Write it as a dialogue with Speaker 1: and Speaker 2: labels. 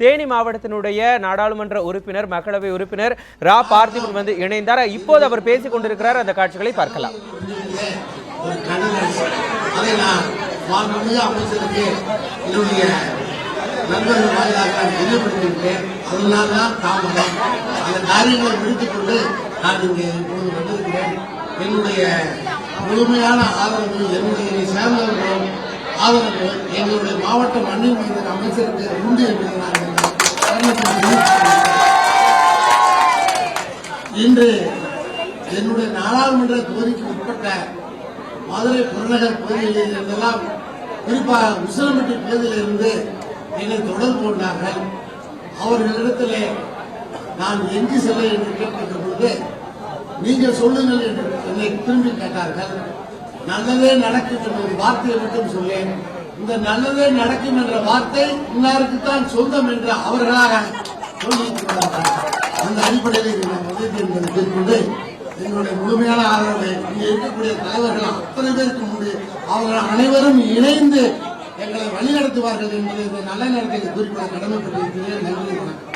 Speaker 1: தேனி மாவட்டத்தினுடைய நாடாளுமன்ற உறுப்பினர் மக்களவை உறுப்பினர் ரா. பார்த்திபன் வந்து இணைந்தார். இப்போது அவர் பேசிக் கொண்டிருக்கிறார். அந்த காட்சிகளை பார்க்கலாம்.
Speaker 2: என்னுடைய நண்பர்கள் வாயிலாக நான் அதனால் தான் தாமதம் அந்த காரியங்களை நான் இங்கே இப்போது வந்திருக்கிறேன் என்னுடைய முழுமையான ஆதரவு என்னுடைய சேர்ந்தவர்களும் ஆதரவு எங்களுடைய மாவட்ட மண்ணில் மீது அமைச்சருக்கு உண்டு என்பதை நான் இன்று என்னுடைய நாடாளுமன்ற தொகுதிக்கு உட்பட்ட மதுரை புறநகர் பகுதியில் இருந்தெல்லாம் குறிப்பாக உசிலம்பட்டி பகுதியிலிருந்து என்னை தொடர்பு கொண்டார்கள். அவர்களிடத்திலே நான் எங்கு செல்ல என்று கேட்கின்ற பொழுது நீங்கள் சொல்லுங்கள் என்று என்னை திரும்பி கேட்டார்கள். நல்லதே நடக்கும் என்ற ஒரு வார்த்தையை மட்டும் சொல்லேன். இந்த நல்லதே நடக்கும் என்ற வார்த்தை இன்னாருக்குத்தான் சொந்தம் என்று அவர்களாக சொல்லியிருக்கிறார்கள். அந்த அடிப்படையில் இதை நான் உதவி என்பதை முழுமையான ஆதரவை இங்கே இருக்கக்கூடிய தலைவர்கள் அத்தனை பேருக்கு முன்பு அவர்கள் அனைவரும் இணைந்து எங்களை வழிநடத்துவார்கள் என்பதை இந்த நல்ல நேரத்தை குறிப்பிட கடமைப்பட்டிருக்கிறேன். நன்றி வணக்கம்.